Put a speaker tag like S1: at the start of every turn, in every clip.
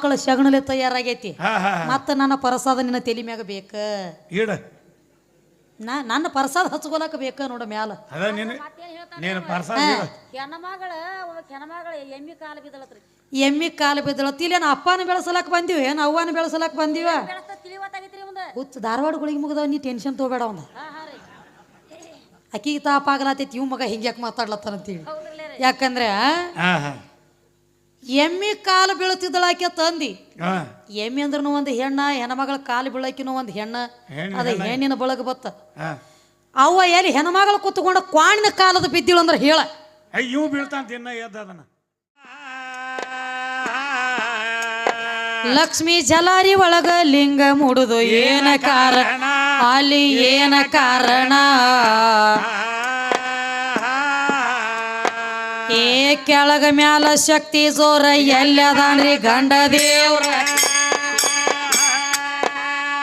S1: ಆಕಳ ಶಗಣಲೆ ತಯಾರಾಗೈತಿ.
S2: ಹಾ ಹಾ ಹಾ.
S1: ಮತ್ತ ನನ್ನ ಪ್ರಸಾದ ನಿನ್ನ ತಲೆ ಮ್ಯಾಗ ಬೇಕ?
S2: ಇಡ.
S1: ನಾ ನನ್ನ ಪ್ರಸಾದ ಹಚ್ಕೊಲಕ ಬೇಕ ನೋಡ ಮ್ಯಾಲ.
S2: ಅದ ನೀನು ಇಡ
S3: ಹೆಣ್ಮಗಳ ಎಮ್ಮಿ ಕಾಲ ಬಿದ್ದಳತ್ರಿ.
S1: ಎಮ್ಮಿ ಕಾಲು ಬಿದ್ದಳತಿ ಇಲ್ಲೇನು ಅಪ್ಪನ ಬೆಳೆಸಲಾಕ ಬಂದಿವಿ? ಏನು ಅವ್ವನ ಬೆಳೆಸಲಾಕ ಬಂದಿವ?
S3: ಬೆಳಸ್ತ ತಿಳಿವತ್ತಾಗೈತ್ರಿ ಮುಂದೆ
S1: ಹುಚ್ಚ ಧಾರವಾಡ ಗುಳಿಗೆ ಮುಗಿದವ ನೀ ಟೆನ್ಷನ್ ತಗೋಬೇಡ ಅವ್ನ.
S3: ಹಾ ಹಾ ರೀ.
S1: ಅಕ್ಕಿಗೆ ತಾಪ ಆಗಲಾತೈತಿ ಇವ್ ಮಗ ಹಿಂಗ್ಯಾಕೆ
S3: ಹೌದ್ರಲ್ಲೇ ರೀ
S1: ಯಾಕಂದ್ರೆ
S2: ಹಾ ಹಾ.
S1: ಎಮ್ಮಿ ಕಾಲು ಬೀಳ್ತಿದ್ದಳಾಕೆ ತಂದಿ.
S2: ಹಾ
S1: ಎಮ್ಮಿ ಅಂದ್ರೂ ಒಂದು ಹೆಣ್ಣ ಹೆಣ್ಮಗಳ ಕಾಲು ಬೀಳಕಿನೂ ಒಂದು ಹೆಣ್ಣ.
S2: ಹೆಣ್ಣಿನ
S1: ಅದ ಹೆಣ್ಣಿನ ಬಳಗ ಬತ್ತ.
S2: ಹಾ
S1: ಅವ್ವ ಎಲ್ಲಿ ಹೆಣ್ಮಗಳು ಕೂತ್ಕೊಂಡು ಕ್ವಾಣಿನ ಕಾಲದ ಬಿದ್ದಿಳು ಅಂದ್ರೆ ಹೇಳ.
S2: ಅಯ್ಯೋ ಇವು ಬೀಳ್ತಾನ ತಿನ್ನ ಎದ್ದ ಅದನ್ನ.
S1: ಲಕ್ಷ್ಮಿ ಜಲಾರಿ ಒಳಗ ಲಿಂಗ ಮುಡುದು ಏನ ಕಾರಣ? ಅಲ್ಲಿ ಏನ ಕಾರಣ? ಏ ಕೆಳಗ ಮ್ಯಾಲ ಶಕ್ತಿ ಜೋರ ಎಲ್ಲದಾನ್ರಿ ಗಂಡ ದೇವ್ರ.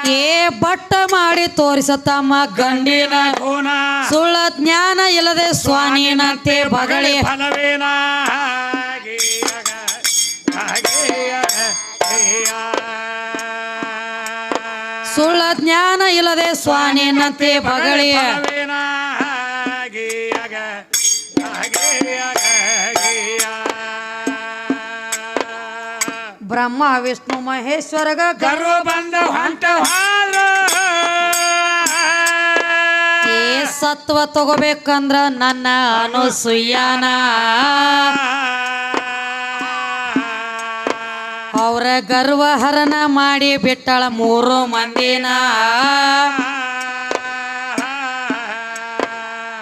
S1: ಏ ಬಟ್ಟ ಮಾಡಿ ತೋರಿಸತಮ್ಮ ಗಂಡಿನ
S2: ಕೋನ
S1: ಸುಳ್ಳ ಜ್ಞಾನ ಇಲ್ಲದೆ ಸ್ವಾನಿನಂತೆ ಬಗಳಿ. ಸುಳ್ಳ ಜ್ಞಾನ ಇಲ್ಲದೆ ಸ್ವಾನಿನಂತೆ ಬಗಳಿ. ಬ್ರಹ್ಮ ವಿಷ್ಣು ಮಹೇಶ್ವರಗ ಗ-
S2: ಗರು ಬಂದ ಹೊಂಟ ಹಾದ್ರು.
S1: ಏ ಸತ್ವ ತಗೋಬೇಕಂದ್ರ ನನ್ನ ಅನುಸುಯ್ಯಾನ ಗರ್ವ ಗರ್ವಹರಣ ಮಾಡಿ ಬಿಟ್ಟಳ ಮೂರು ಮಂದಿನ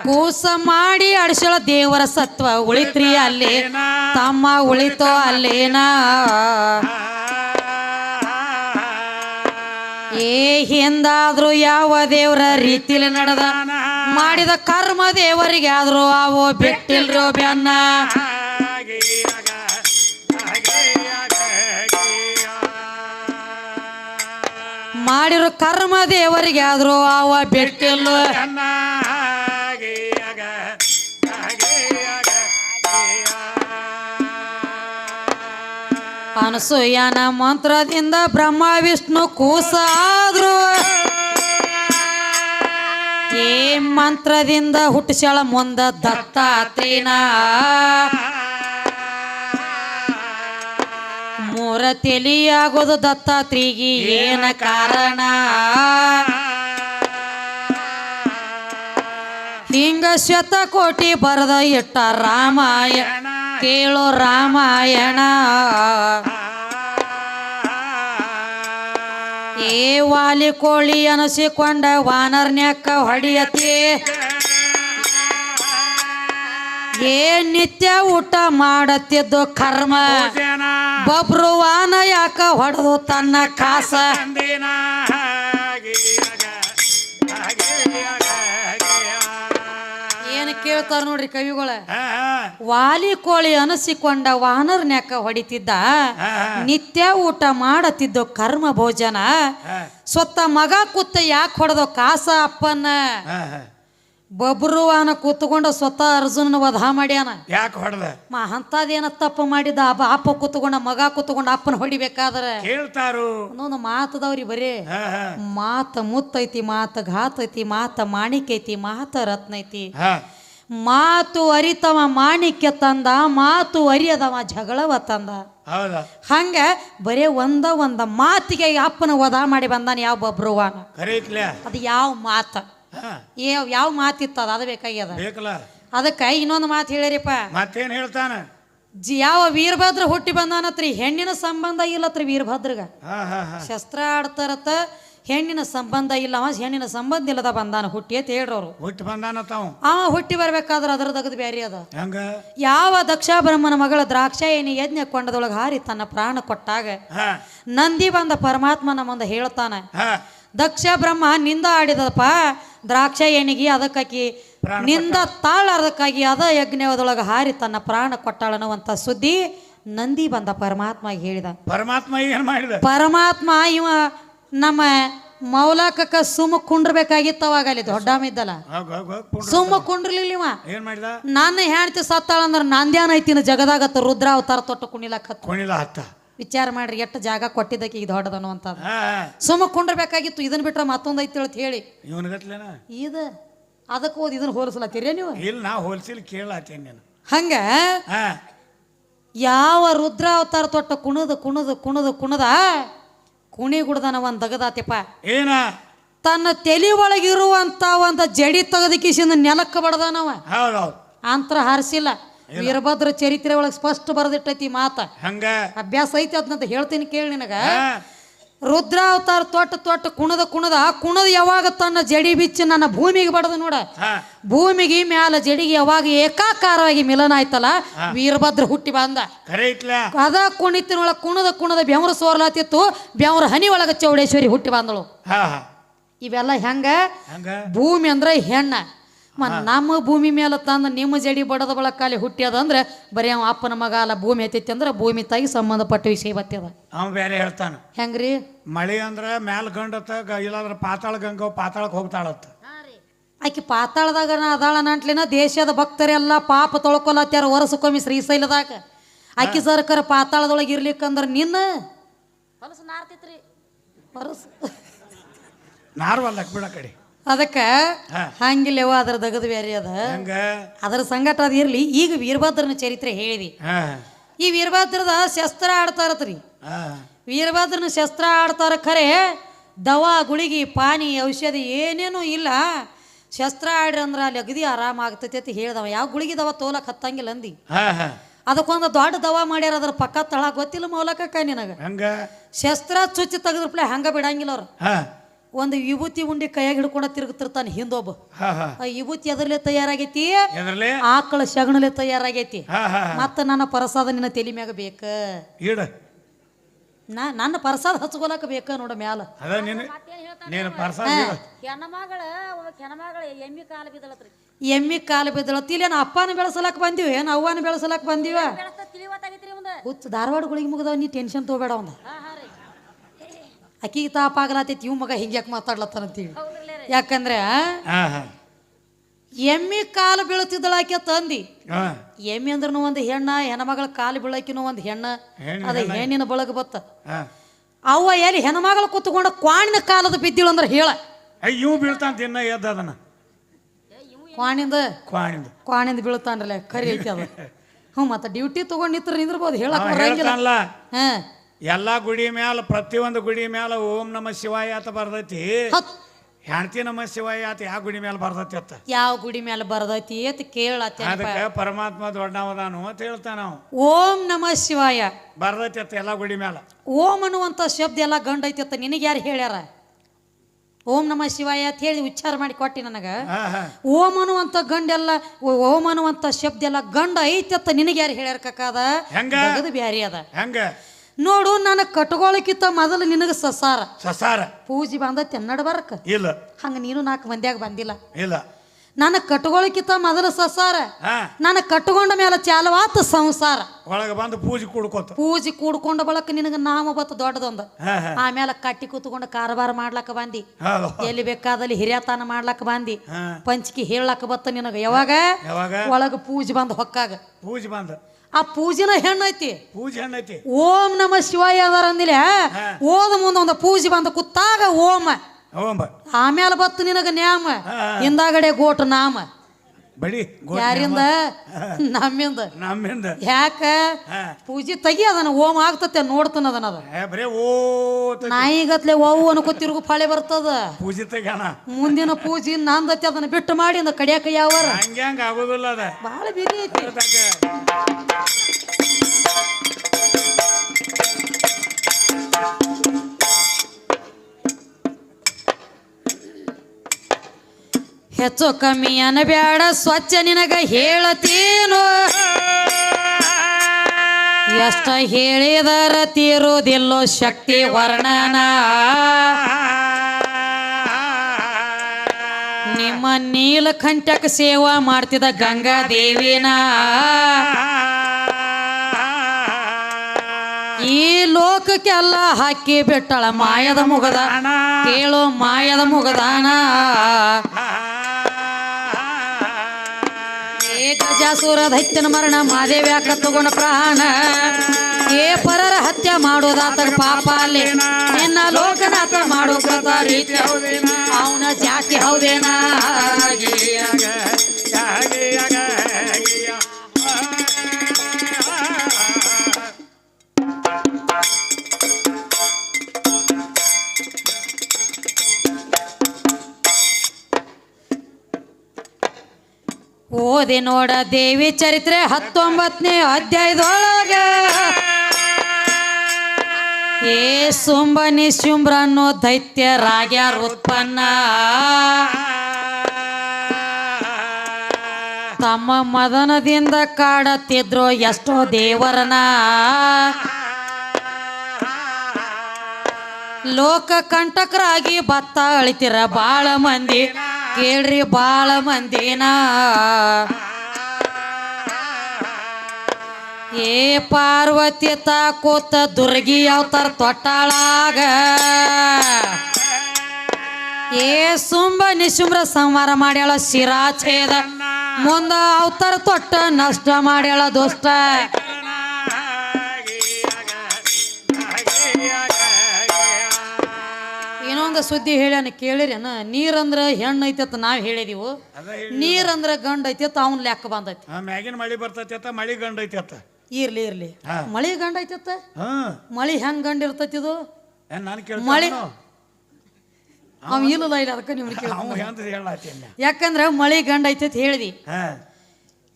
S1: ಕೂಸ ಮಾಡಿ ಅಡಿಸಳ ದೇವರ ಸತ್ವ ಉಳಿತ್ರಿ ಅಲ್ಲಿ. ತಮ್ಮ ಉಳಿತೋ ಅಲ್ಲೇನ? ಏ ಹಿಂದಾದ್ರೂ ಯಾವ ದೇವರ ರೀತಿಲಿ ನಡೆದ? ಮಾಡಿದ ಕರ್ಮ ದೇವರಿಗೆ ಆದ್ರೂ ಅವು ಬಿಟ್ಟಿಲ್ರೋ ಬೆನ್ನ. ಮಾಡಿರೋ ಕರ್ಮ ದೇವರಿಗೆ ಆದ್ರೂ ಅವ ಬಿಟ್ಟಿಲ್ಲ ಅನಸೂಯನ ಮಂತ್ರದಿಂದ ಬ್ರಹ್ಮ, ವಿಷ್ಣು ಕೂಸಾದ್ರು. ಏ ಮಂತ್ರದಿಂದ ಹುಟ್ಟಿಸಳ ಮುಂದ ದತ್ತಾತ್ರೇನ ಮೂರ ತಿಳಿಯಾಗೋದು ದತ್ತಾತ್ರಿಗೆ ಏನ ಕಾರಣ? ಹಿಂಗ ಶತಕೋಟಿ ಬರದ ಇಟ್ಟ ರಾಮಾಯಣ, ಕೇಳೋ ರಾಮಾಯಣ. ಏ ವಾಲಿ ಕೋಳಿ ಅನಿಸಿಕೊಂಡ ವಾನರ್ನ್ಯಾಕ ಹೊಡಿಯತಿ. ಏ ನಿತ್ಯ ಊಟ ಮಾಡತ್ತಿದ್ದು ಕರ್ಮ.
S2: ಬಬ್ರು
S1: ವಾನ ಯಾಕ ಹೊಡೆದು ತನ್ನ ಕಾಸ. ಏನ್ ಕೇಳ್ತಾರ ನೋಡ್ರಿ ಕವಿಗಳ. ವಾಲಿ ಕೋಳಿ ಅನಸಿಕೊಂಡ ವಾನರ್ನ್ಯಾಕ ಹೊಡಿತಿದ್ದ ನಿತ್ಯ ಊಟ ಮಾಡತಿದ್ದು ಕರ್ಮ ಭೋಜನ ಸ್ವತ್ತ ಮಗ ಕೂತ ಯಾಕೆ ಹೊಡೆದೋ ಕಾಸ ಅಪ್ಪನ. ಬಬ್ರುವಾನ ಕೂತ್ಕೊಂಡು ಸ್ವತಃ ಅರ್ಜುನನ ವಧ ಮಾಡ್ಯಾನ.
S2: ಯಾಕೆ ಹೊಡೆದ?
S1: ಮಾ ಅಂತದೇನ ತಪ್ಪು ಮಾಡಿದ ಅಪ್ಪ ಅಪ್ಪ ಕೂತ್ಕೊಂಡ ಮಗ ಕೂತ್ಕೊಂಡು ಅಪ್ಪನ ಹೊಡಿಬೇಕಾದ್ರೆ?
S2: ಹೇಳ್ತಾರು
S1: ಒಂದೊಂದು ಮಾತದವ್ರಿ ಬರೀ. ಮಾತ ಮುತ್ತೈತಿ ಮಾತ ಘಾತೈತಿ ಮಾತ ಮಾಣಿಕೈತಿ ಮಾತ ರತ್ನ ಐತಿ. ಮಾತು ಅರಿತವ ಮಾಣಿಕ್ಯ ತಂದ ಮಾತು ಅರಿಯದವ ಜಗಳವ ತಂದ. ಹಂಗ ಬರೇ ಒಂದ ಒಂದ ಮಾತಿಗೆ ಅಪ್ಪನ ಒದ ಮಾಡಿ ಬಂದಾನ ಯಾವ ಬಬ್ರುವಾನ ಅದು ಯಾವ ಮಾತ? ಯಾವ ಮಾತಿತ್ತ ಅದ ಅದು. ಬೇಕಾಗ್ಯದ ಅದಕ್ಕೆ ಇನ್ನೊಂದು ಮಾತು ಹೇಳಿರಿಪ್ಪ.
S2: ಮತ್ತೇನ್ ಹೇಳ್ತಾನ?
S1: ಯಾವ ವೀರಭದ್ರ ಹುಟ್ಟಿ ಬಂದಾನತ್ರಿ? ಹೆಣ್ಣಿನ ಸಂಬಂಧ ಇಲ್ಲತ್ರಿ ವೀರಭದ್ರಗ. ಶಸ್ತ್ರ ಆಡ್ತಾರತ್ತ ಹೆಣ್ಣಿನ ಸಂಬಂಧ ಇಲ್ಲ ಅವ ಹೆಣ್ಣಿನ ಸಂಬಂಧ ಇಲ್ಲದ ಬಂದಾನ ಹುಟ್ಟಿ ಅಂತ ಹೇಳ್ರವ್ರು
S2: ಹುಟ್ಟಿ ಬಂದಾನ ತಾವು
S1: ಅವ ಹುಟ್ಟಿ ಬರ್ಬೇಕಾದ್ರೆ ಅದರ ತಗದ್ ಬ್ಯಾರಿ ಅದ.
S2: ಹೆಂಗ?
S1: ಯಾವ ದಕ್ಷ ಬ್ರಹ್ಮನ ಮಗಳ ದ್ರಾಕ್ಷಾಯಣಿ ಯಜ್ಞ ಕೊಂಡದೊಳಗೆ ಹಾರಿ ತನ್ನ ಪ್ರಾಣ ಕೊಟ್ಟಾಗ ನಂದಿ ಬಂದ ಪರಮಾತ್ಮನ ಮುಂದೆ ಹೇಳ್ತಾನೆ ದಕ್ಷ ಬ್ರಹ್ಮ ನಿಂದ ಆಡಿದಪ್ಪ ದ್ರಾಕ್ಷಾಯಣಿಗೆ ಅದಕ್ಕಾಕಿ ನಿಂದ ತಾಳಾರ್ದಕ್ಕಾಗಿ ಅದ ಯಜ್ಞದೊಳಗೆ ಹಾರಿ ತನ್ನ ಪ್ರಾಣ ಕೊಟ್ಟಾಳನ್ನುವಂಥ ಸುದ್ದಿ ನಂದಿ ಬಂದ ಪರಮಾತ್ಮ ಹೇಳಿದ.
S2: ಪರಮಾತ್ಮ ಏನ್ ಮಾಡಿದ?
S1: ಪರಮಾತ್ಮ ಇವ ನಮ್ಮ ಮೌಲಾಕಕ್ಕ ಸುಮ್ಮ ಕುಂಡ್ರಬೇಕಾಗಿತ್ತವಾಗ ಅಲ್ಲಿ ದೊಡ್ಡಮ್ಮ ಇದ್ದಲ್ಲ. ಸುಮ್ಮ ಕುಂಡ್ರಲಿಲ್ಲ ಇವ.
S2: ಏನ್ ಮಾಡಿದ?
S1: ನನ್ನ ಸತ್ತಾಳ ಅಂದ್ರ ನಾಂದ್ಯಾನ ಐತಿನ ಜಗದಾಗತ್ತ ರುದ್ರಾವತಾರ ತೊಟ್ಟು ಕುಣಿಲಕತ್ತ
S2: ಕುಣಿಲ ಹತ್ತ.
S1: ವಿಚಾರ ಮಾಡ್ರಿ ಎಷ್ಟು ಜಾಗ ಕೊಟ್ಟಿದ್ದಕ್ಕೆ ಈಗ ದೊಡ್ಡದನು ಅನ್ನುವಂಥದ್ದು ಸುಮ್ಮ ಕುಂಡ್ರಬೇಕಾಗಿತ್ತು ಇದನ್ನ ಬಿಟ್ರೆ ಮತ್ತೊಂದು ಐತಿ ಅಂತ ಹೇಳಿ. ಇದು ಅದಕ್ಕೆ ಓದಿ ಇದನ್ನ ಹೋಲಿಸ್ಲತ್ತೀರಿ ನೀವು?
S2: ಇಲ್ಲ ನಾ ಹೋಲಿಸಿಲ್ ಕೇಳತ್ತೀನಿ ನೀನು.
S1: ಹಂಗ? ಯಾವ ರುದ್ರಾವತಾರ ತೊಟ್ಟ ಕುಣದು ಕುಣದು ಕುಣದು ಕುಣದ? ಕುಣಿ ಗುಡ್ದನ ಒಂದು ತಗದಾತಿಪ್ಪ
S2: ಏನ?
S1: ತನ್ನ ತಲೆ ಒಳಗಿರುವಂತ ಒಂದ ಜಡಿ ತೆಗೆದಕಿಸಿಂದ ನೆಲಕ್ಕೆ ಬಡದಾನವ.
S2: ಹೌದೌದು.
S1: ಅಂತರ ಹಾರಿಸಿಲ್ಲ. ವೀರಭದ್ರ ಚರಿತ್ರೆ ಒಳಗೆ ಸ್ಪಷ್ಟ ಬರೆದಿಟ್ಟೈತಿ ಮಾತ.
S2: ಹಂಗ?
S1: ಅಭ್ಯಾಸ ಐತಿ ಅದ್ನಂತ ಹೇಳ್ತೀನಿ ಕೇಳಿ ನಿನಗ. ರುದ್ರಾವತಾರ ತೊಟ್ಟ ತೊಟ್ಟ ಕುಣದ ಕುಣದ ಆ ಕುಣದ ಯಾವಾಗ ತನ್ನ ಜಡಿ ಬಿಚ್ಚಿ ನನ್ನ ಭೂಮಿಗೆ ಬಡದ ನೋಡ. ಭೂಮಿಗೆ ಮ್ಯಾಲ ಜಡಿಗೆ ಯಾವಾಗ ಏಕಾಕಾರವಾಗಿ ಮಿಲನ ಆಯ್ತಲ್ಲ ವೀರಭದ್ರ ಹುಟ್ಟಿ ಬಂದ. ಅದ ಕುಣಿತಿನೊಳಗೆ ಕುಣದ ಕುಣದ ಬೆವರ ಸೋರ್ಲಾತಿತ್ತು ಬೆವರ ಹನಿ ಒಳಗ ಚೌಡೇಶ್ವರಿ ಹುಟ್ಟಿ ಬಂದಳು. ಇವೆಲ್ಲ ಹಂಗ? ಭೂಮಿ ಅಂದ್ರೆ ಹೆಣ್ಣ. ಮ ನಮ್ಮ ಭೂಮಿ ಮೇಲೆ ತಂದು ನಿಮ್ಮ ಜಡಿ ಬಡದ ಬಳಕಾಲಿ ಹುಟ್ಟ್ಯದ ಅಂದ್ರೆ ಬರೀ ಅವ ಅಪ್ಪನ ಮಗ ಅಲ್ಲ ಭೂಮಿ ಐತಿ ಅಂದ್ರೆ ಭೂಮಿ ತಾಯಿ ಸಂಬಂಧಪಟ್ಟ ವಿಷಯ ಬತ್ತದ
S2: ಅವ ಬೇರೆ ಹೇಳ್ತಾನ.
S1: ಹೆಂಗ್ರಿ?
S2: ಮಳೆ ಅಂದ್ರ ಮ್ಯಾಲ ಗಂಡತ್ತ ಗ- ಇಲ್ಲಾಂದ್ರ ಪಾತಾಳ ಗಂಗವ್ ಪಾತಾಳಕ್ಕೆ ಹೋಗ್ತಾಳತ್ತ.
S1: ಆಕಿ ಪಾತಾಳದಾಗ ಅದಾಳ ನಂಟ್ಲಿನ ದೇಶದ ಭಕ್ತರೆಲ್ಲ ಪಾಪ ತೊಳ್ಕೊಲತ್ತಾರ ವರ್ಷಕ್ಕೊಮ್ಮೆ ಶ್ರೀಶೈಲದಾಗ. ಆಕಿ ಸರ್ಕಾರ ಪಾತಾಳದೊಳಗೆ ಇರ್ಲಿಕ್ಕಂದ್ರ ನಿನ್ನ
S3: ಹೊಲಸು ನಾರ್ತಿತ್ರಿ.
S1: ಹೊರಸು
S2: ನಾರ್ವಲ್ಲ ಬಿಡ ಕಡೆ.
S1: ಅದಕ್ಕೆ. ಹಂಗಿಲ್ಲವ ಅದ್ರ ದಗದ ಬೇರೆ ಅದ.
S2: ಹಂಗ?
S1: ಅದರ ಸಂಗಟ ಅದ ಇರ್ಲಿ. ಈಗ ವೀರಭದ್ರನ ಚರಿತ್ರೆ
S2: ಹೇಳಿದಿ.
S1: ಈ ವೀರಭದ್ರದ ಶಸ್ತ್ರ
S2: ಆಡ್ತಾರತ್ರಿ.
S1: ವೀರಭದ್ರನ ಶಸ್ತ್ರ ಆಡ್ತಾರ ಖರೆ ದವಾ ಗುಳಿಗಿ ಪಾನಿ ಔಷಧಿ ಏನೇನೂ ಇಲ್ಲ. ಶಸ್ತ್ರ ಆಡ್ರಿ ಅಂದ್ರೆ ಅಲ್ಲಿ ಅಗದಿ ಆರಾಮ ಆಗ್ತೈತಿ ಅಂತ ಹೇಳ್ದವ. ಯಾವ ಗುಳಿಗಿ ದವ ತೋಲಕ್ ಹತ್ತಂಗಿಲ್ಲ ಅಂದಿ. ಅದಕ್ಕೊಂದು ದೊಡ್ಡ ದವಾ ಮಾಡ್ಯಾರ ಅದ್ರ ಪಕ್ಕ ತಳ ಗೊತ್ತಿಲ್ಲ ಮೂಲಕ ನಿನಗ ಶಸ್ತ್ರ ಚುಚ್ಚಿ ತೆಗೆದ್ರಪ್ಲೆ ಹಂಗ ಬಿಡಂಗಿಲ್ಲ ಅವ್ರು. ಒಂದು ವಿಭೂತಿ ಉಂಡಿ ಕೈಯಾಗ ಹಿಡ್ಕೊಂಡ ತಿರುಗುತ್ತಿರ್ತಾನೆ ಹಿಂದೊಬ್ಬ. ಆ ವಿಭೂತಿ ಎದರ್ಲೆ ತಯಾರಾಗೈತಿ? ಆಕಳ ಶಗಣಲೆ ತಯಾರಾಗೈತಿ. ಮತ್ತ ನನ್ನ ಪ್ರಸಾದ ನಿನ್ನ ತಲೆ ಮ್ಯಾಗ ಬೇಕ? ನಾ ನನ್ನ ಪ್ರಸಾದ ಹಚ್ಕೊಲಕ ಬೇಕ ನೋಡ ಮ್ಯಾಲ.
S3: ಹೆಣ್ಮಗಳ ಹೆಣ್ಮಗಳ ಎಮ್ಮಿ ಕಾಲ ಬಿದ್ದಳತ್ರಿ.
S1: ಎಮ್ಮಿ ಕಾಲು ಬಿದ್ದಳತಿ ಇಲ್ಲಿ ಏನು ಅಪ್ಪನ ಬೆಳೆಸಲಕ್ ಬಂದಿವಿ? ಏನು ಅವ್ವನ ಬೆಳೆಸಲಕ್ ಬಂದಿವ? ಹುಚ್ಚ ಧಾರವಾಡ ಗುಳಿಗೆ ಮುಗ್ದವ ನೀ ಟೆನ್ಷನ್ ತಗೋಬೇಡ ಅವಂದ.
S3: ಹಾ
S1: ತಾಪ ಆಗಲತ್ತೈತಿ ಇವ್ ಮಗ ಹಿಂಗೆ ಯಾಕೆ ಮಾತಾಡ್ಲತ್ತಾನಂತೀವಿ ಯಾಕಂದ್ರೆ
S2: ಹಾ ಹಾ.
S1: ಎಮ್ಮಿ ಕಾಲು ಬೀಳ್ತಿದ್ದಳಾಕೆ ತಂದಿ
S2: ಹಾ.
S1: ಎಮ್ಮಿ ಅಂದ್ರೂ ಒಂದು ಹೆಣ್ಣ ಹೆಣ್ಮಗಳ ಕಾಲು ಬೀಳಕಿನ ಒಂದು ಹೆಣ್ಣ. ಅದ ಹೆಣ್ಣಿನ ಬಳಗ ಬತ್ತ.
S2: ಅವ
S1: ಅವ್ವ ಎಲ್ಲಿ ಹೆಣ್ಮಗಳು ಕೂತ್ಕೊಂಡು ಕ್ವಾಣಿನ ಕಾಲದ ಬಿದ್ದಿಳು ಅಂದ್ರೆ ಹೇಳ.
S2: ಅಯ್ಯ ಇವ್ ಬೀಳ್ತಾನ ದಿನ ಎದ್ದ ಅದನ್ನ.
S1: ಕ್ವಾಣಿಂದ?
S2: ಕ್ವಾಣಿಂದ.
S1: ಕ್ವಾಣಿಂದ ಬೀಳ್ತಾನ್ರಲ್ಲ ಕರಿ ಐತಿ ಅದು. ಹ್ಞೂ ಮತ್ತೆ ಡ್ಯೂಟಿ ತಗೊಂಡು ನಿಂತ್ರ ನಿಂದ್ರಬೋದು ಹೇಳಕ್ ಬರಂಗಿಲ್ಲ. ಹಾ.
S2: ಎಲ್ಲಾ ಗುಡಿ ಮ್ಯಾಲ ಪ್ರತಿಯೊಂದು ಗುಡಿ ಮ್ಯಾಲ ಓಂ ನಮ ಶಿವಾಯ ಅಂತ ಬರ್ದೈತಿ
S1: ಹೆಂಡತಿ
S2: ಹೆಣ್ತಿ ನಮ ಶಿವಾಯ ಅಂತ ಯಾವ ಗುಡಿ ಮ್ಯಾಲ ಬರ್ದೈತಿ ಅತ್ತ?
S1: ಯಾವ ಗುಡಿ ಮ್ಯಾಲ ಬರ್ದೈತಿ ಅಂತ ಕೇಳತ್ತ
S2: ಅದಕ್ಕೆ ಪರಮಾತ್ಮ ದೊಡ್ಡವದಾನು ಅಂತ ಹೇಳ್ತಾನ ನಾವು.
S1: ಓಂ ನಮ ಶಿವಾಯ.
S2: ಬರ್ದೈತಿ ಅತ್ತ ಎಲ್ಲ ಗುಡಿ ಮ್ಯಾಲ.
S1: ಓಂ ಅನ್ನುವಂತ ಶಬ್ದ ಎಲ್ಲ ಗಂಡ ಐತಿ ಅಂತ ನಿನಗೆ ಯಾರು ಹೇಳ್ಯಾರ? ಓಂ ನಮ ಶಿವಾಯ ಅಂತ ಹೇಳಿ ಉಚ್ಚಾರ ಮಾಡಿ ಕೊಟ್ಟಿ ನನಗೆ. ಓಂ ಅನ್ನುವಂಥ ಗಂಡೆಲ್ಲ ಎಲ್ಲ ಓಂ ಅನ್ನುವಂಥ ಶಬ್ದ ಎಲ್ಲ ಗಂಡ ಐತಿ ಅತ್ತ ನಿನಗೆ ಯಾರು ಹೇಳ್ಯಾರ ಕಕ್ಕಾದ
S2: ಹೆಂಗ?
S1: ಅದು ಬ್ಯಾರಿ ಅದ.
S2: ಹೆಂಗ?
S1: ನೋಡು ನಾನು ಕಟ್ಕೊಳ್ಳೋಕ್ಕಿಂತ ಮೊದಲು ನಿನಗೆ ಸಸಾರ.
S2: ಸಸಾರ?
S1: ಪೂಜೆ ಬಂದ ಅನ್ನಡ ಬರಕ.
S2: ಇಲ್ಲ.
S1: ಹಂಗ ನೀನು ನಾಲ್ಕು ಮಂದ್ಯಾಗ ಬಂದಿಲ್ಲ.
S2: ಇಲ್ಲ.
S1: ನಾನು ಕಟ್ಕೊಳ್ಳೋಕ್ಕಿಂತ ಮೊದಲು ಸಸಾರ. ನಾನು ಕಟ್ಕೊಂಡ ಮೇಲೆ ಚಾಲವಾತ ಸಂಸಾರ.
S2: ಒಳಗ ಬಂದು ಪೂಜೆ ಕೂಡ್ಕೊತ.
S1: ಪೂಜೆ ಕೂಡ್ಕೊಂಡ ಬಳಕ ನಿನಗೆ ನಾಮ ಬತ್ತು ದೊಡ್ಡದೊಂದು. ಆಮೇಲೆ ಕಟ್ಟಿ ಕೂತ್ಕೊಂಡು ಕಾರಬಾರ ಮಾಡ್ಲಕ್ಕ ಬಂದಿ. ಎಲ್ಲಿ ಬೇಕಾದಲ್ಲಿ ಹಿರಿಯತಾನ ಮಾಡ್ಲಕ್ಕ ಬಂದಿ. ಪಂಚಕಿ ಹೇಳಕ್ ಬತ್ತ ನಿನಗೆ. ಯಾವಾಗ? ಒಳಗ ಪೂಜೆ ಬಂದು ಹೊಕ್ಕಾಗ.
S2: ಪೂಜೆ ಬಂದ.
S1: ಆ ಪೂಜೆನ ಹೆಣ್ಣೈತಿ.
S2: ಪೂಜೆ ಹೆಣ್ಣೈತಿ.
S1: ಓಂ ನಮ ಶಿವಾಯ ಅದಾರ ಅಂದಿಲ್ಲ ಓದ ಮುಂದ ಒಂದು ಪೂಜೆ ಬಂದ ಕುತ್ತಾಗ ಓಮ. ಆಮೇಲೆ ಬತ್ತು ನಿನಗ ನ್ಯಾಮ. ಹಿಂದಾಗಡೆ ಗೋಟು ನಾಮ.
S2: ಬಡಿ ಗೋ-
S1: ಯಾರಿಂದ? ನಮ್ಮಿಂದ.
S2: ನಮ್ಮಿಂದ.
S1: ಯಾಕ? ಪೂಜೆ ತೆಗಿ ಅದನ್ನ ಓಮ್ ಆಗ್ತತೆ ನೋಡ್ತಾನ ಅದನ್ನ ಅದ.
S2: ಬರೇ ಓ ನಾಯಿಗತ್ಲೆ
S1: ನಾಯಿಗತ್ಲೆ ಓವು ಅನ್ಕೋತಿರ್ಗು ಫಾಳೆ ಬರ್ತದ.
S2: ಪೂಜೆ ತೆಗ್ಯಾಣ
S1: ಮುಂದಿನ ಪೂಜೆ ನಂದತಿ ಅದನ್ನ ಬಿಟ್ಟು ಮಾಡಿ ಅಂದ ಕಡಿಯಾಕ ಯಾವ
S2: ಹಂಗೆ ಹಂಗ ಆಗೋದಿಲ್ಲ ಅದ.
S1: ಭಾಳ ಬಿರಿ ಐತಿ. ಹೆಚ್ಚು ಕಮ್ಮಿ ಅನಬ್ಯಾಡ, ಸ್ವಚ್ಛ ನಿನಗ ಹೇಳತೀನು. ಎಷ್ಟ ಹೇಳಿದರ ತೀರುವುದಿಲ್ಲೋ ಶಕ್ತಿ ವರ್ಣನ. ನಿಮ್ಮ ನೀಲಕಂಠಕ ಸೇವಾ ಮಾಡ್ತಿದ ಗಂಗಾ ದೇವಿನ. ಈ ಲೋಕಕ್ಕೆಲ್ಲ ಹಾಕಿ ಬಿಟ್ಟಳ ಮಾಯದ ಮುಗದ, ಕೇಳು ಮಾಯದ ಮುಗದಾನ. ಗಜಾಸುರ ದೈತ್ಯನ ಮರಣ ಮಾದೇವ್ಯಾಕ ತಗೊಂಡ ಪ್ರಾಣ. ಏ ಪರರ ಹತ್ಯೆ ಮಾಡೋದಾತ ಪಾಪ ಅಲ್ಲಿ. ನಿನ್ನ ಲೋಕನಾಥ ಮಾಡೋ ಕೃತ ರೀತಿ ಅವನ ಜಾತಿ ಹೌದೇನಾ? ಓದಿ ನೋಡ ದೇವಿ ಚರಿತ್ರೆ ಹತ್ತೊಂಬತ್ತನೇ ಅಧ್ಯಾಯದೊಳಗ. ಏ ಸುಂಬನಿ ನಿಶುಂಬ್ರ ಅನ್ನೋ ದೈತ್ಯ ರಾಗ್ಯಾರ ಉತ್ಪನ್ನ. ತಮ್ಮ ಮದನದಿಂದ ಕಾಡತ್ತಿದ್ರು ಎಷ್ಟೋ ದೇವರನ. ಲೋಕ ಕಂಟಕರಾಗಿ ಭತ್ತ ಅಳಿತಿರ ಬಾಳ ಮಂದಿ. ಕೇಳ್ರಿ ಬಾಳ ಮಂದಿನ. ಏ ಪಾರ್ವತಿ ತಾಕೋತ ದುರ್ಗಿ ಅವತಾರ ತೊಟ್ಟಾಳಾಗ. ಏ ಸುಂಬ ನಿಶುಂಬ್ರ ಸಂಹಾರ ಮಾಡ್ಯಾಳ ಶಿರಾಚೇದ ಮುಂದ ಅವತಾರ ತೊಟ್ಟ ನಷ್ಟ ಮಾಡ್ಯಾಳ ದೋಸ್ತ ಇನ್ನೊಂದು ಸುದ್ದಿ ಹೇಳ್ಯಾನ ಕೇಳಿರೇನ ನೀರಂದ್ರ ಹೆಣ್ಣು ಐತಿ ಅಂತ ನಾವು ಹೇಳಿದೀವು. ನೀರಂದ್ರ ಗಂಡ ಐತತ್ ಅವ್ನ ಲೆಕ್ಕ ಬಂದೈತಿ.
S2: ಮ್ಯಾಗಿನ ಮಳಿ ಬರ್ತೈತಿ ಅಂತ ಮಳಿ ಗಂಡ ಐತಿ ಅಂತ
S1: ಇರ್ಲಿ ಇರ್ಲಿ. ಮಳಿ ಗಂಡ ಐತಿ
S2: ಹಾ.
S1: ಮಳಿ ಹೆಂಗ್ ಗಂಡ ಇರ್ತೈತಿ ಇದು? ಮಳಿ- ಅವ್ ಇಲ್ಲದ ಇಲ್ಲ ಅದಕ್ಕೆ ನಿಮ್ಗೆ ಯಾಕಂದ್ರ ಮಳಿ ಗಂಡ ಐತತ್ ಹೇಳಿದಿ.
S2: ಹಾ.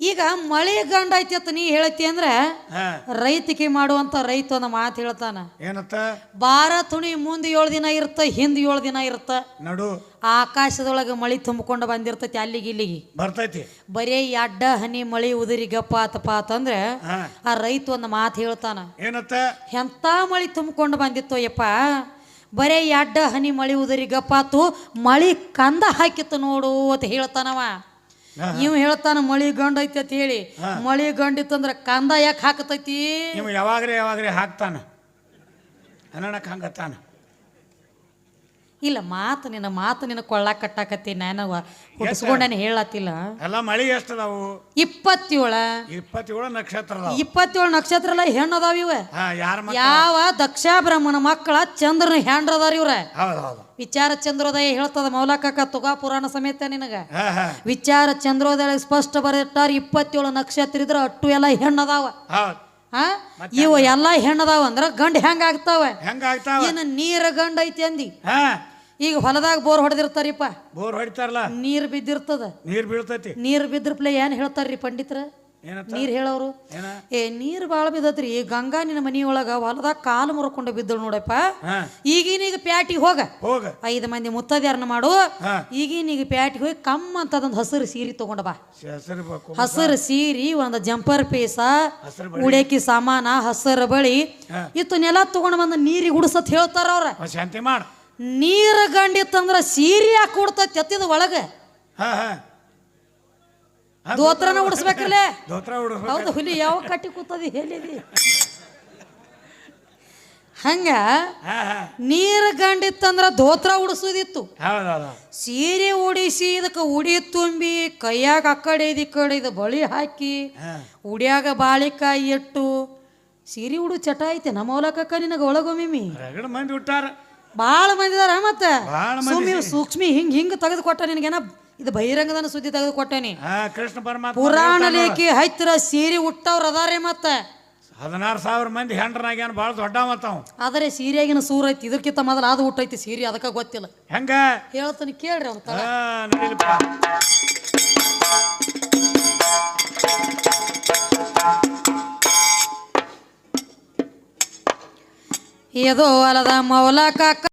S1: ಈಗ ಮಳೆ ಗಂಡ ಅಂತ ನೀ ಹೇಳತಿ ಅಂದ್ರೆ
S2: ಹಾ.
S1: ರೈತಿಕೆ ಮಾಡುವಂತ ರೈತ ಒಂದು ಮಾತು ಹೇಳ್ತಾನ.
S2: ಏನತ್ತ?
S1: ಬಾರ ತುಣಿ ಮುಂದ್ ಏಳು ದಿನ ಇರುತ್ತ ಹಿಂದ್ ಏಳು ದಿನ ಇರುತ್ತ
S2: ನಡು.
S1: ಆಕಾಶದೊಳಗೆ ಮಳಿ ತುಂಬಿಕೊಂಡು ಬಂದಿರ್ತೈತಿ ಅಲ್ಲಿಗೆ ಇಲ್ಲಿಗೆ.
S2: ಬರ್ತೈತಿ.
S1: ಬರೀ ಅಡ್ಡ ಹನಿ ಮಳಿ ಉದುರಿ ಗಪ್ಪ ಆತಪ್ಪ ಅಂತಂದ್ರೆ ಆ ರೈತ ಒಂದು ಮಾತು ಹೇಳ್ತಾನ.
S2: ಏನತ್ತ?
S1: ಎಂತ ಮಳಿ ತುಂಬಿಕೊಂಡು ಬಂದಿತ್ತು ಯಪ್ಪ. ಬರೇ ಅಡ್ಡ ಹನಿ ಮಳಿ ಉದುರಿ ಗಪ್ಪಾತು ಮಳಿ ಕಂದ ಹಾಕಿತ್ತು ನೋಡು ಅಂತ ಹೇಳ್ತಾನವ. ಇವ್ ಹೇಳ್ತಾನ ಮಳಿ ಗಂಡ ಐತಿ ಅಂತ ಹೇಳಿ. ಮಳಿ ಗಂಡಿತ್ತಂದ್ರೆ ಕಂದ ಯಾಕೆ ಹಾಕತೈತಿ?
S2: ನೀವು ಯಾವಾಗ್ರೆ ಯಾವಾಗ್ರೆ ಹಾಕ್ತಾನ. ಅನ್ನಣಕ್ ಹಂಗತ್ತಾನ
S1: ಇಲ್ಲ ಮಾತು ನಿನ್ನ ಮಾತು ನಿನ್ನ ಕೊಳ್ಳ ಕಟ್ಟಾಕತ್ತಿ ನಾನು ಹುಟ್ಟಿಸ್ಕೊಂಡೇನೆ ಹೇಳತ್ತಿಲ್ಲ.
S2: ಎಲ್ಲ ಮಳಿ ಎಷ್ಟದಾವು?
S1: ಇಪ್ಪತ್ತೇಳ.
S2: ಇಪ್ಪತ್ತೇಳು ನಕ್ಷತ್ರ ಅದಾವು.
S1: ಇಪ್ಪತ್ತೇಳು ನಕ್ಷತ್ರ ಎಲ್ಲ ಹೆಣ್ಣು ಅದಾವ ಇವ. ಯಾವ ದಕ್ಷ ಬ್ರಾಹ್ಮಣ ಮಕ್ಕಳ ಚಂದ್ರನ ಹೆಂಡ್ರ ಅದಾರ ಇವ್ರ. ವಿಚಾರ ಚಂದ್ರೋದಯ ಹೇಳ್ತದ ಮೌಲಕಕ್ಕ ತುಗಾ ಪುರಾಣ ಸಮೇತ ನಿನಗ. ವಿಚಾರ ಚಂದ್ರೋದಯ ಸ್ಪಷ್ಟ ಬರೆದಿಟ್ಟಾರ ಇಪ್ಪತ್ತೇಳು ನಕ್ಷತ್ರ ಇದ್ರ ಅಟ್ಟು ಎಲ್ಲ ಹೆಣ್ಣದಾವ
S2: ಹೌದು.
S1: ಹಾ? ಇವು ಎಲ್ಲ ಹೆಣ್ಣದಾವ ಅಂದ್ರ ಗಂಡ ಹೆಂಗ ಆಗ್ತಾವ?
S2: ಹೆಂಗ ಆಗ್ತಾವ?
S1: ಏನ ನೀರ ಗಂಡ ಐತಿ ಅಂದಿ.
S2: ಹಾ.
S1: ಈಗ ಹೊಲದಾಗ ಬೋರ್ ಹೊಡೆದಿರ್ತಾರಿಪ್ಪ.
S2: ಬೋರ್ ಹೊಡಿತಾರಲ್ಲ?
S1: ನೀರ್ ಬಿದ್ದಿರ್ತದ.
S2: ನೀರ್ ಬೀಳ್ತೈತಿ?
S1: ನೀರ್ ಬಿದ್ರಪ್ಲೆ ಏನ್ ಹೇಳ್ತಾರ್ರಿ ಪಂಡಿತರ? ನೀರ್ ಹೇಳೋರು? ಏ ನೀರು ಭಾಳ ಬಿದ್ದತ್ರಿ. ಗಂಗಾ ನಿನ್ನ ಮನಿಯೊಳಗ ಹೊಲದಾಗ ಕಾಲು ಮುರ್ಕೊಂಡು ಬಿದ್ದಳು ನೋಡಪ್ಪ.
S2: ಈಗಿನ
S1: ಈಗೀನೀಗ ಪ್ಯಾಟಿಗೆ ಹೋಗ. ಐದು ಮಂದಿ ಮುತ್ತದ್ಯಾರನ್ನ ಮಾಡು.
S2: ಈಗಿನ
S1: ಈಗೀನೀಗ ಪ್ಯಾಟಿ ಹೋಗಿ ಕಮ್ಮ ಅಂತದೊಂದು ಹಸಿರು ಸೀರೆ ತಗೊಂಡ ಬಾ.
S2: ಹೆಸರು
S1: ಸೀರಿ ಒಂದು ಜಂಪರ್ ಪೇಸ ಉಡೇಕಿ ಸಾಮಾನ ಹಸಿರು ಬಳಿ.
S2: ಇತ್ತು
S1: ನೆಲ ತಗೊಂಡು ಬಂದ ನೀರಿಗೆ ಉಡ್ಸತ್ ಹೇಳ್ತಾರ ಅವ್ರ. ನೀರು ಗಂಡಿತ್ತಂದ್ರ ಸೀರೆ ಹಾಕಿ ಕೊಡ್ತೈತಿ ಒಳಗೆ? ದೋತ್ರನ ಉಡಿಸ್ಬೇಕಲ್ಲೇ
S2: ದೋತ್ರ
S1: ಹೌದು ಹುಲಿ ಯಾವ ಕಟ್ಟಿ ಕೂತದಿ ಹೇಳಿದಿ ಹಂಗ ನೀರ್ ಗಂಡಿತ್ತಂದ್ರ ದೋತ್ರ ಉಡಿಸೋದಿತ್ತು ಸೀರೆ ಉಡಿಸಿ ಇದಕ್ಕೆ ಉಡಿ ತುಂಬಿ ಕೈಯಾಗ ಆ ಕಡೆ ಇದು ಈ ಕಡೆ ಇದು ಬಳಿ ಹಾಕಿ ಉಡಿಯಾಗ ಬಾಳಿಕಾಯಿ ಇಟ್ಟು ಸೀರೆ ಉಡು ಚಟ ಐತೆ ನಮ್ಮ ಹೊಲಕ್ಕ ನಿನಗೆ ಒಳಗೊಮ್ಮಿಮಿ?
S2: ರಗಡ ಮಂದಿ ಹುಟ್ಟಾರ.
S1: ಭಾಳ ಮಂದಿ ಇದಾರ ಮತ್ತೆ.
S2: ಭಾಳ ಮಂದಿ
S1: ಸುಮ್ಮಿ ಸೂಕ್ಷ್ಮಿ ಹಿಂಗ್ ಹಿಂಗ್ ತೆಗೆದು ಕೊಟ್ಟ ನಿನಗೇನ? ಇದು ಬಹಿರಂಗದನ ಸುದ್ದಿ ತೆಗೆದು ಕೊಟ್ಟೇನಿ
S2: ಹಾ ಕೃಷ್ಣ ಪರಮಾತ್ಮ
S1: ಪುರಾಣ ಲೇಖಿ ಹತ್ತಿರ ಸೀರೆ ಉಟ್ಟವ್ರು ಅದಾರೆ ಮತ್ತೆ.
S2: ಹದಿನಾರು ಸಾವಿರ ಮಂದಿ ಹೆಂಡ್ರನಾಗ್ಯಾನ ಭಾಳ ದೊಡ್ಡ ಮತ್ತಾವ
S1: ಆದರೆ ಸೀರೆಗಿನ ಸೂರ ಐತಿ. ಇದಕ್ಕಿಂತ ಮೊದಲು ಅದು ಹುಟ್ಟೈತಿ ಸೀರೆ ಅದಕ್ಕೆ ಗೊತ್ತಿಲ್ಲ.
S2: ಹೆಂಗ?
S1: ಹೇಳ್ತಾನೆ ಕೇಳ್ರಿ ಅವ್ನ ತಳ
S2: ನಡೀಲಿಪ್ಪ.
S1: ಇದು ಅಲದ ಮೌಲಕ